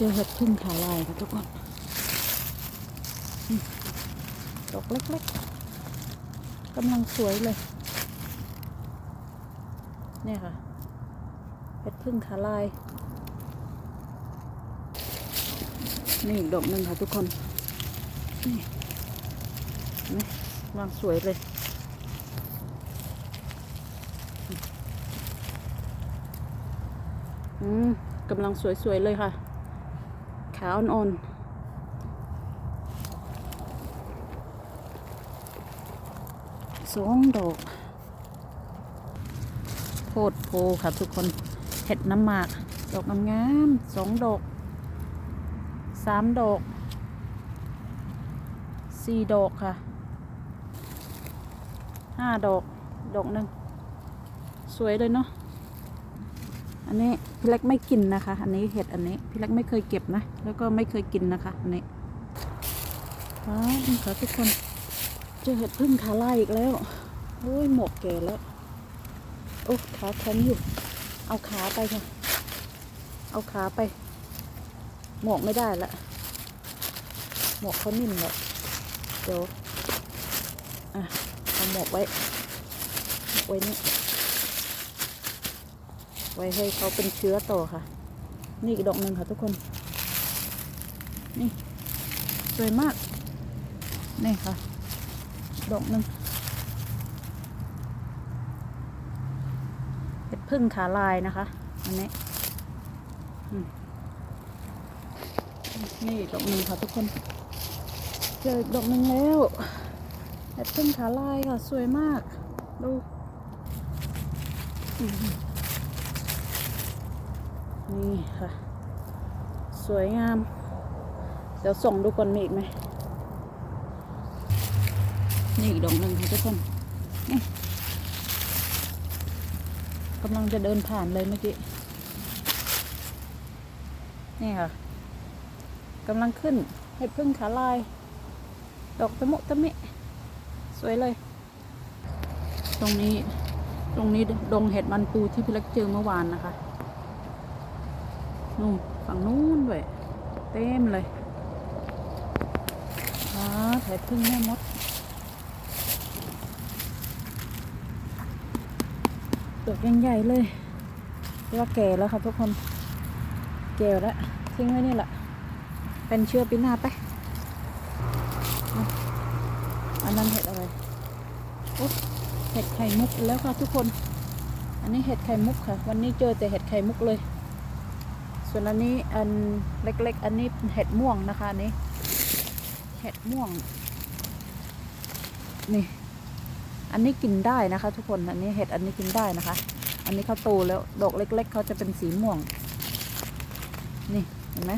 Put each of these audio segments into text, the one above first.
เจอเห็ดพึ่งขาลายค่ะทุกคนดอกเล็กๆกำลังสวยเลย เนี่ยค่ะเห็ดพึ่งขาลาย นี่อีกดอกหนึ่งค่ะทุกคนนี่นไหมกำลังสวยเลยอืมกำลังสวยๆเลยค่ะ ขาวอ่อนๆสองดอก โพดโพค่ะทุกคนเห็ดน้ำหมาก ดอกงามๆสองดอกสามดอกสี่ดอกค่ะห้าดอก ดอกหนึ่งสวยเลยเนาะ อันนี้พี่เล็กไม่กินนะคะ อันนี้เห็ดอันนี้พี่เล็กไม่เคยเก็บนะ แล้วก็ไม่เคยกินนะคะ อันนี้ว้าวนี่ค่ะทุกคนเจอเห็ดพึ่งขาไลายอีกแล้วโอ้ยหมกแก่แล้วโอ้ขาแข็งอยู่ เอาขาไปค่ะ เอาขาไป หมกไม่ได้ละหมกเขานิ่มแล้วเดี๋ยวอะเอาหมกไว้หมกไว้นี่ ไว้ให้เขาเป็นเชื้อต่อค่ะ นี่อีกดอกหนึ่งค่ะทุกคน นี่สวยมาก นี่ค่ะ ดอกหนึ่งเห็ดพึ่งขาลายนะคะ อันนี้นี่ดอกหนึ่งค่ะทุกคน เจอดอกหนึ่งแล้วเห็ดพึ่งขาลายค่ะ สวยมาก ดู นี่ค่ะ สวยงาม เดี๋ยวส่งดูก่อนมีอีกไหมนี่อีกดอกหนึ่งค่ะทุกคนนี่กำลังจะเดินผ่านเลยเมื่อกี้ นี่ค่ะกำลังขึ้นเห็ดพึ่งขาลาย ดอกตะมุตะมิ สวยเลย ตรงนี้ ตรงนี้ดงเห็ดมันปูที่พี่เล็กเจอเมื่อวานนะคะ นู่นฝั่งนู้นด้วย เต็มเลยอ่าแถพึ่งแม่มดดอกยังใหญ่เลยเรียกว่าแก่แล้วครับทุกคน แก่แล้ว ทิ้งไว้นี่แหละ เป็นเชื้อปีนาไป อันนั้นเห็ดอะไรอุ๊ยเห็ดไข่มุกอีกแล้วค่ะทุกคน อันนี้เห็ดไข่มุกค่ะ วันนี้เจอแต่เห็ดไข่มุกเลย ส่วนอันนี้อันเล็กๆ อันนี้เห็ดม่วงนะคะนนี้เห็ดม่วง นี่ อันนี้กินได้นะคะ ทุกคนอันนี้เห็ดอันนี้กินได้นะคะ อันนี้เขาโตแล้วดอกเล็ก ๆเขาจะเป็นสีม่วง นี่เห็นไหม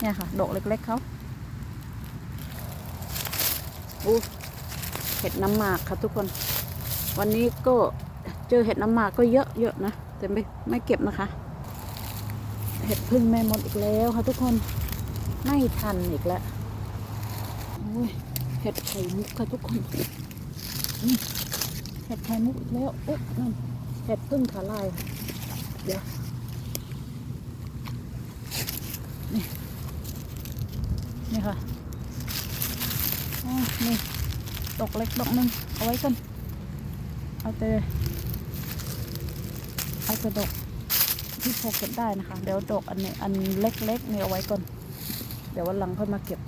เนี่ยค่ะดอกเล็ก ๆเขาอู้เห็ดน้ำหมากค่ะทุกคน วันนี้ก็เจอเห็ดน้ำหมากก็เยอะเยอะนะแต่ไม่ไม่เก็บนะคะ เห็ดพึ่งแม่มดอีกแล้วค่ะทุกคนไม่ทันอีกแล้วเห็ดไข่มุกค่ะทุกคนเห็ดไข่มุกอีกแล้วอุ๊ยนั่นเห็ดพึ่งขาลายเดี๋ยวนี่นี่ค่ะนี่ดอกเล็กดอกนึงเอาไว้กันเอาแต่เอาแต่ดอก ที่พอเก็บได้นะคะ เดี๋ยวดอกอันนี้อันเล็กๆนี่เอาไว้ก่อน เดี๋ยววันหลังค่อยมาเก็บ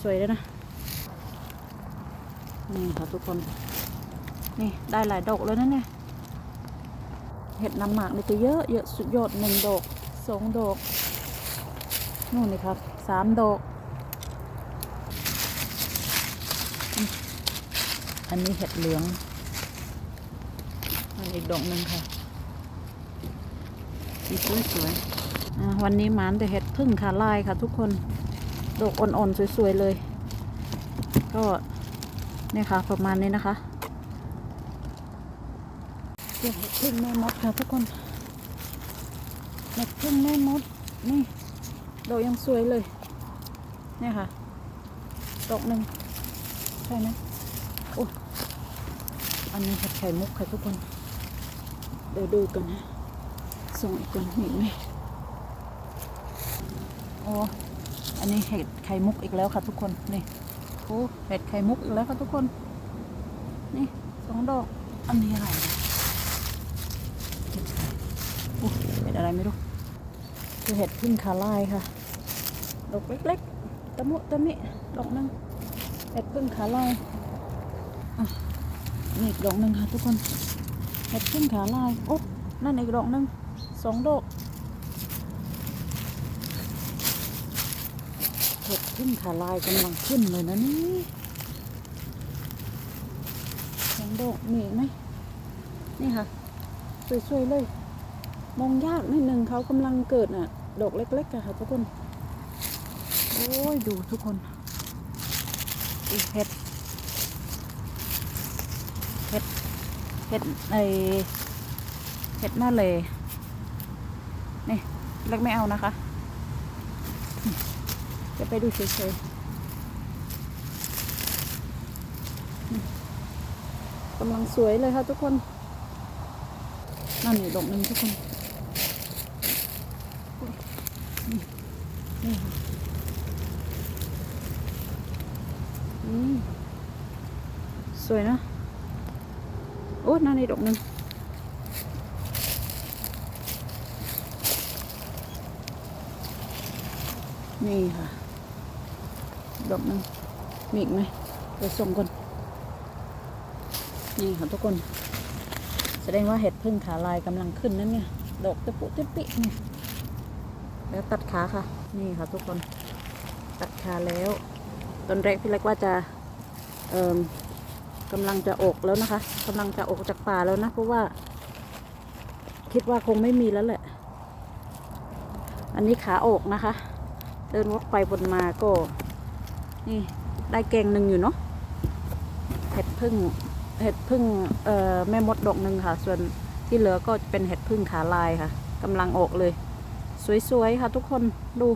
สวยเลยนะ นี่ค่ะทุกคน นี่ได้หลายดอกแล้วนะเนี่ย เห็ดน้ำหมากนี่จะเยอะเยอะสุดยอดหนึ่งดอกสองดอก นู่นนี่ครับสามดอก อันนี้เห็ดเหลือง อันอีกดอกหนึ่งค่ะ สีสวยสวยๆอ่าวันนี้หมานแต่เห็ดพึ่งขาลายค่ะ ทุกคนดอกอ่อนๆสวยๆเลย ก็เนี่ยค่ะ ประมาณนี้นะคะเก็บเห็ดพึ่งแม่มดค่ะทุกคนเห็ดพึ่งแม่มดนี่ดอกยังสวยเลยเนี่ยค่ะดอกหนึ่งใช่ไหมโอ้อันนี้เห็ดไข่มุกค่ะทุกคนเดี๋ยวดูกันนะ ส่งอีกคนหนึ่งไหมโอ้อันนี้เห็ดไข่มุกอีกแล้วค่ะทุกคนนี่โอ้เห็ดไข่มุกอีกแล้วค่ะทุกคน นี่สองดอกอันนี้อะไรเนี่ยเห็ดอะไรโอ้เห็ดอะไรไม่รู้คือเห็ดพึ่งคาลายค่ะดอกเล็กๆตะมุตะมิดอกหนึงเห็ดพึ่งขาลายอะนี่อีกดอกหนึ่งค่ะทุกคนเห็ดพึ่งขาลายโอ๊ะนั่นอีกดอกหนึ่ง สองดอกเห็ดพึ่งขาลายกำลังขึ้นเลยนะนี่สองดอกมีไหมนี่ค่ะ สวยๆเลย มองยากนิดนึงเขากำลังเกิดน่ะ ดอกเล็กๆอะค่ะทุกคน โอ้ย ดูทุกคนอีเห็ดเห็ดเห็ดไอเห็ดหน้าเลย นี่เล็กไม่เอานะคะ จะไปดูเฉยๆกำลังสวยเลยค่ะทุกคนนั่นนี่ดอกหนึ่งทุกคนนี่ค่ะสวยนะโอ้นั่นนี่ดอกหนึ่ง นี่ค่ะ ดอกนึงมีอีกไหมไปส่งก่อนนี่ค่ะทุกคน แสดงว่าเห็ดพึ่งขาลายกำลังขึ้นนั่นเนี่ย ดอกตะปุตะปิเนี่ยแล้วตัดขาค่ะ นี่ค่ะทุกคน ตัดขาแล้ว ตอนแรกพี่เล็กว่าจะ เอ่มกำลังจะออกแล้วนะคะกำลังจะออกจากป่าแล้วนะเพราะว่า คิดว่าคงไม่มีแล้วแหละ อันนี้ขาออกนะคะ เดินวกไปบนมาก็นี่ได้แกงหนึ่งอยู่เนาะเห็ดพึ่งเห็ดพึ่งเอ่อแม่มดดอกหนึ่งค่ะ ส่วนที่เหลือก็เป็นเห็ดพึ่งขาลายค่ะกำลังออกเลย สวยๆค่ะทุกคนดู